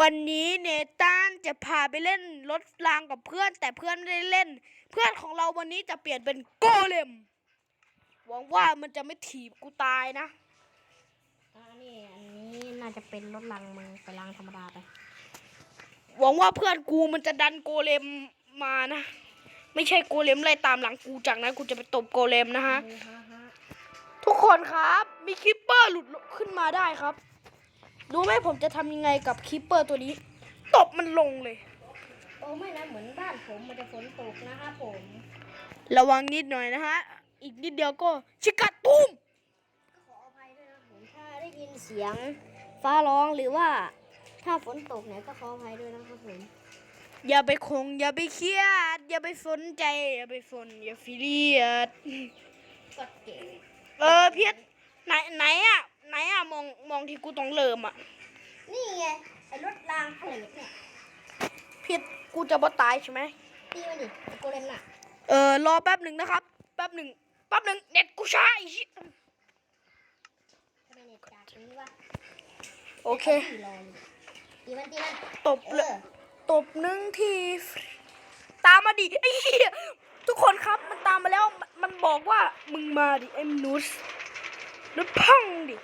วันนี้เนตันจะพาไปเล่นรถรางกับเพื่อน แต่เพื่อนไม่ได้เล่น เพื่อนของเราวันนี้จะเปลี่ยนเป็นโกเลมหวังว่ามันจะไม่ถีบกูตายนะอ่านี่อันนี้น่าจะเป็นรถลังมึงไปลังธรรมดาไปหวังว่าเพื่อนกูมันจะดันโกเลมมานะ ไม่ใช่โกเลมไล่ตามหลังกูจากนั้นกูจะไปตบโกเลมนะฮะดูฮะฮะทุกคนครับมีคิปเปอร์หลุดขึ้นมาได้ครับ รู้ไหมผมจะทำยังไงกับคิปเปอร์ตัวนี้ ตบมันลงเลย โอ้ไม่นะเหมือนบ้านผมมันจะฝนตกนะครับผม ระวังนิดหน่อยนะฮะ อีกนิดเดียวก็ชิกาตุ้มก็ขออภัยด้วยนะผมถ้าได้ยินเสียงฟ้าร้องหรือว่า ถ้าฝนตกเนี่ยก็ขออภัยด้วยนะครับผม อย่าไปคง อย่าไปเครียด อย่าไปสนใจ อย่าไปสน อย่าฟิเลียดก็เก๋เออเพียรไหนไหนอะไหนอะมองมอง ที่กูต้องเริ่มอะนี่ไงไอ้รถรางผลิตเนี่ยเพียรกูจะบ่ตายใช่ไหมตีมันดิไอ้โกเลมน่ะเออรอแป๊บหนึ่งนะครับ แป๊บหนึ่งแป๊บหนึ่งเน็ตกูช้าอีกทำไมเน็ตจากตรงนี้วะโอเคตีรออยู่ตีมันตีมันตบเอเลยอตบหนึ่งทีตามมาดิไอ้เหี้ยทุกคนครับมันตามมาแล้วมันมันบอกว่ามึงมาดิไอ้มนุษย์นุษย์พังดิ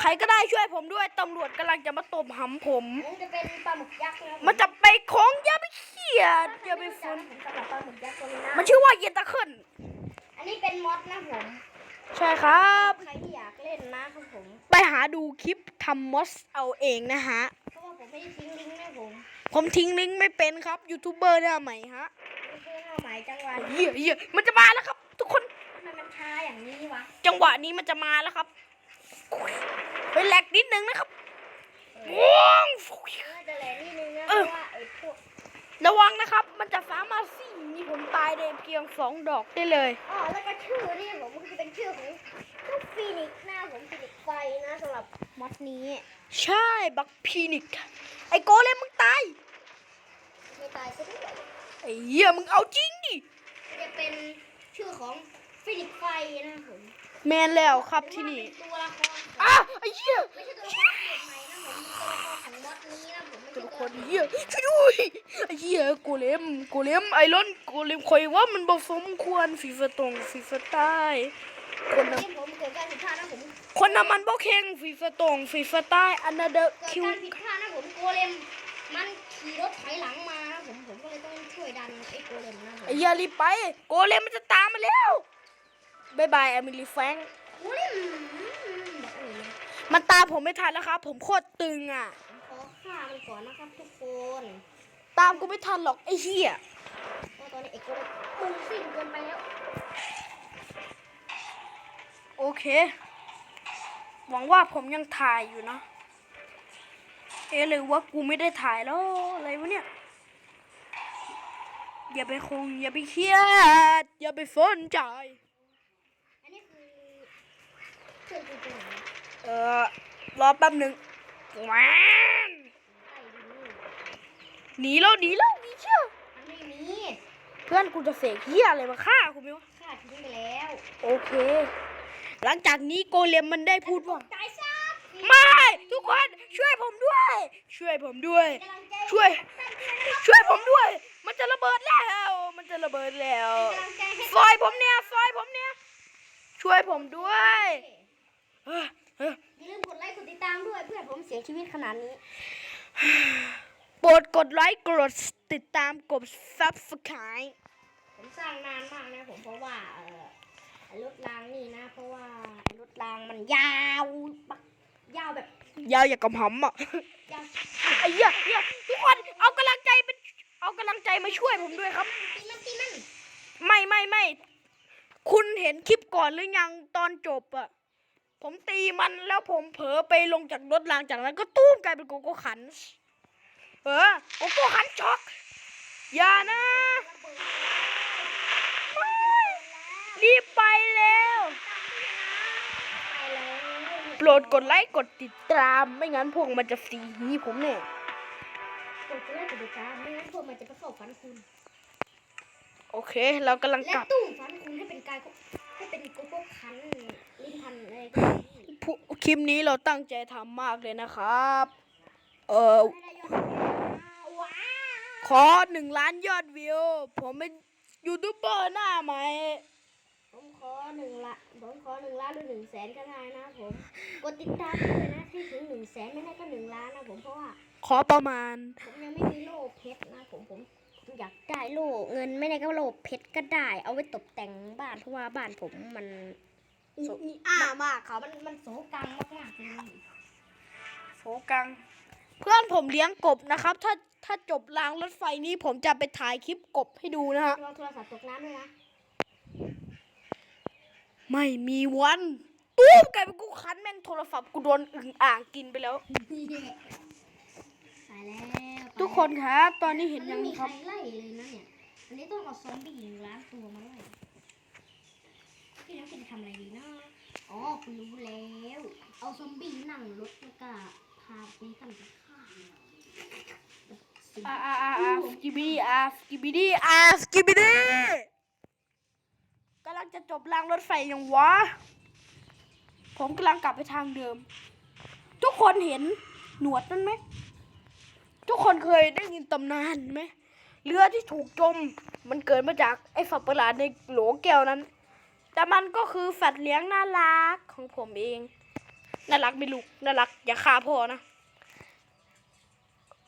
ใครก็ได้ช่วยผมด้วยตำรวจกำลังจะมาตบหำผม มันจะเป็นปลาหมึกยักษ์นะมันจะไปของอย่าไปเขียดอย่าไปฝนผมสำหรับปลาหมึกยักษ์ตัวนี้นะมันชื่อว่าเยนตะเคิลอันนี้เป็นมอดนะผมใช่ครับ ใครที่อยากเล่นนะครับผม ไปหาดูคลิปทำมอสเอาเองนะฮะเพราะว่าผมไม่ได้ทิ้งลิงก์นะผมผมทิ้งลิงก์ไม่เป็นครับยูทูบเบอร์หน้าใหม่ฮะไม่ใช่หน้าหมายจังหวะเหี้ยเหี้ยมันจะมาแล้วครับ ทุกคนทำไมมันช้าอย่างนี้วะจังหวะนี้มันจะมาแล้วครับ ไปแหลกนิดนึงนะครับว้าวน่าจะแหลมนิดนึงนะเอเพอราะว่าไอ้พวกระวังนะครับ มันจะสามารถสิ่งนี้ผมตายได้เพียงสองดอกได้เลยอ๋อแล้วก็ชื่อนี่ผมก็จะเป็นชื่อของเจ้าฟีนิกซ์หน้าผมฟีนิกซ์ไฟนะสำหรับมอดนี้ ใช่บักพีนิกไอโกเลยมึงตายไม่ตายซะด้วยไอ้เหี้ยมึงเอาจริงดิจะเป็นชื่อของฟีนิกซ์ไฟนะครับผม แมนแล้วครับที่นี่เป็นตัวละครของอะไอ้เหี้ยไม่ใช่ตัวละครเกิดใหม่นะผมตัวละครของมอดนี้นะผมไม่ตัวใช่ละคตัวนเหี้ยช่วยด้วยไอ้เหี้ยโกเลมโกเลมไอรอนโกเลมคอยว่ามันบ่สมควรฟีฟ่าตรงฟีฟ่าใต้คนน่ะที่ผมเกิดการผิดพลาดนะผมคนน่ะมันบ่เข่งฟีฟ่าตรงฟีฟ่าใต้อันนั้นเดอเกิดคิวการผิดพลาดนะผมโกเลมมันขี่รถถอยหลังมานะผมผมก็เลยต้องช่วยดันไอ้โกเลมนะผมไอ้เหี้ยรีบไปโกเลมมันจะตามมาแล้ว บายบายอเมริแฟงโกเลมแบบอื่นนะมันตามผมไม่ทันแล้วครับ ผมโคตรตึงอะผมขอฆ่ามันก่อนนะครับทุกคน ตามกูไม่ทันหรอกไอ้เหี้ยเพราะตอนนี้ไอ้โกเลมมึงสิ้นเกินไปแล้ว โอเค หวังว่าผมยังถ่ายอยู่นะ เอ๊ะหรือว่ากูไม่ได้ถ่ายแล้วอะไรวะเนี่ยอย่าไปคง อย่าไปเครียด อย่าไปสนใจอันนี้คือเพื่อนกูเป็นไหนเออรอแป๊บหนึ่งแหวนใต้ดินนี่หนีแล้วหนีแล้วหนีเชื่อมันไม่มีเพื่อนกูจะเสกเฮียอะไรมาฆ่ากูไหมวะฆ่าทิ้งไปแล้วโอเค หลังจากนี้โกเลมมันได้พูดว่า ตายซะไม่ทุกคนช่วยผมด้วย ช่วยผมด้วย กำลังใจช่วย ช่วยผมด้วย มันจะระเบิดแล้ว มันจะระเบิดแล้ว กำลังใจให้ซอยผมเนี่ยซอยผมเนี่ย ช่วยผมด้วยเฮ้ยเฮ้ย อย่าลืมกดไลค์กดติดตามด้วยเพื่อนผมเสียชีวิตขนาดนี้โปรดกดไลค์กดติดตามกด subscribe ผมสร้างนานมากนะผมเพราะว่าเออไอ้รถรางนี่นะ เพราะว่าไอ้รถรางมันยาวปักยาวแบบ ยาวอย่างกับหำอะยาวไอ้เหี้ยเหี้ยทุกคนเอากำลังใจเป็นเอากำลังใจมาช่วยผมด้วยครับตีมันตีมันไม่ไม่ไม่คุณเห็นคลิปก่อนหรือยังตอนจบอะ ผมตีมันแล้วผมเผลอไปลงจากรถรางจากนั้นก็ตู้มกลายเป็นโกโก้ขัน เออโกโก้ขันช็อก อย่านะ รีบไปแล้วโปรดกดไลค์กดติดตามไม่งั้นพวกมันจะสีผมเนี่ยกดไลค์กดติดตามไม่งั้นพวกมันจะไปเข้าฝันคุณ โอเค เรากำลังและกลับตู้ฝันคุณให้เป็นกายให้ถ้า เป็นโกโก้คันลิ้นพันอะไรก็ได้ผู้คลิปนี้เราตั้งใจทำมากเลยนะครับ เออให้ได้ยอดวิวนะว้าวขอหนึ่งล้านยอดวิว ผมเป็นยูทูบเบอร์หน้าใหม่ ผมขอหนึ่งละผมขอหนึ่งล้านหรือหนึ่งแสนก็ได้นะผม กดติดตามด้วยนะที่ถึงหนึ่งแสนไม่ได้ก็หนึ่งล้านนะผมเพราะว่า ขอประมาณ ผมยังไม่มีโล่เพชรนะผมผมผม อยากได้โล่เงินไม่ได้ก็โล่เพชรก็ได้ เอาไว้ตกแต่งบ้านเพราะว่าบ้านผมมันมีอ้ามากเขามันมันโสกังมากมากๆเลยโฟกัง เพื่อนผมเลี้ยงกบนะครับ ถ้าถ้าจบรางรถไฟนี้ผมจะไปถ่ายคลิปกบให้ดูนะฮะระวังโทรศัพท์ตกน้ำด้วยนะไม่มีวันตู้มกลายเป็นกูคันแม่งโทรศัพท์กูโดนอึ่งอ่างกินไปแล้วตายแล้ว ทุกคนครับ ตอนนี้เห็นมันยัไม่งมีคใครรับไล่เลยนะเนี่ย อันนี้ต้องเอาซอมบี้หนึ่งล้านตัวมาไล่พี่น้ำจะทำอะไรดีนะอ๋อคุณรู้แล้ว เอาซอมบี้นั่งรถแล้วก็พาคุณตั้งไปฆ่าอ่าอ่าอ่าอ่าสกิบิดี้อ่าสกิบิดี้อ่าสกิบิดี้กำลังจะจบรางรถไฟยังวะ ผมกำลังกลับไปทางเดิม ทุกคนเห็นหนวดนั่นไหม ทุกคนเคยได้ยินตำนานไหมเรือที่ถูกจม มันเกิดมาจากไอ้ฝักประหลาดในโหลแก้วนั้น แต่มันก็คือสัตว์เลี้ยงน่ารักของผมเอง น่ารักไม่ลูกน่ารัก อย่าฆ่าพ่อนะ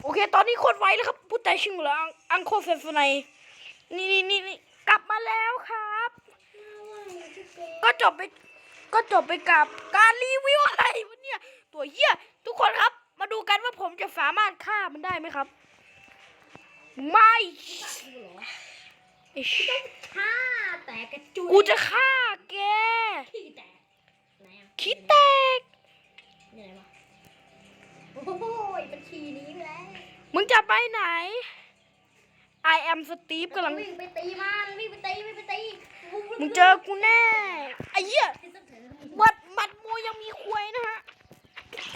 โอเค ตอนนี้โคตรไวแล้วครับพูดใจชิงแล้วอังโคเซฟไนนี่นี่นี่นี่กลับมาแล้วครับ ก็จบไป ก็จบไปกับการรีวิวอะไรวะเนี่ย ตัวเหี้ยทุกคนครับ มาดูกันว่าผมจะสามารถฆ่ามันได้ไหมครับ ไม่ไอ้ชิฆ่าแต่กระจุยกูจะฆ่าแกขี้แตกไหนอะคิดแตกนี่ไหนวะโอ้โหมันขี่หนีไปแล้วมึงจะไปไหน I am Steve กำลังวิ่งไปตีมันวิ่งไปตีวิ่งไปตีมึงเจอกูแน่ไอ้เหี้ยบัดบัดมวยยังมีควยนะฮะ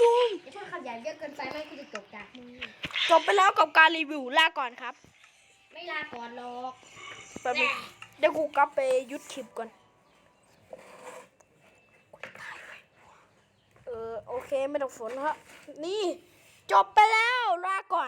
จุ้มไอ้พวกคำหยาบเยอะเกินไปไม่กูจะจบจากมึงจบไปแล้วกับการรีวิวลาก่อนครับไม่ลาก่อนหรอกแป๊บนึงเดี๋ยวกูกลับไปยุดคลิปก่อนเออโอเคไม่ต้องฝนครับนี่ จบไปแล้วลาก่อน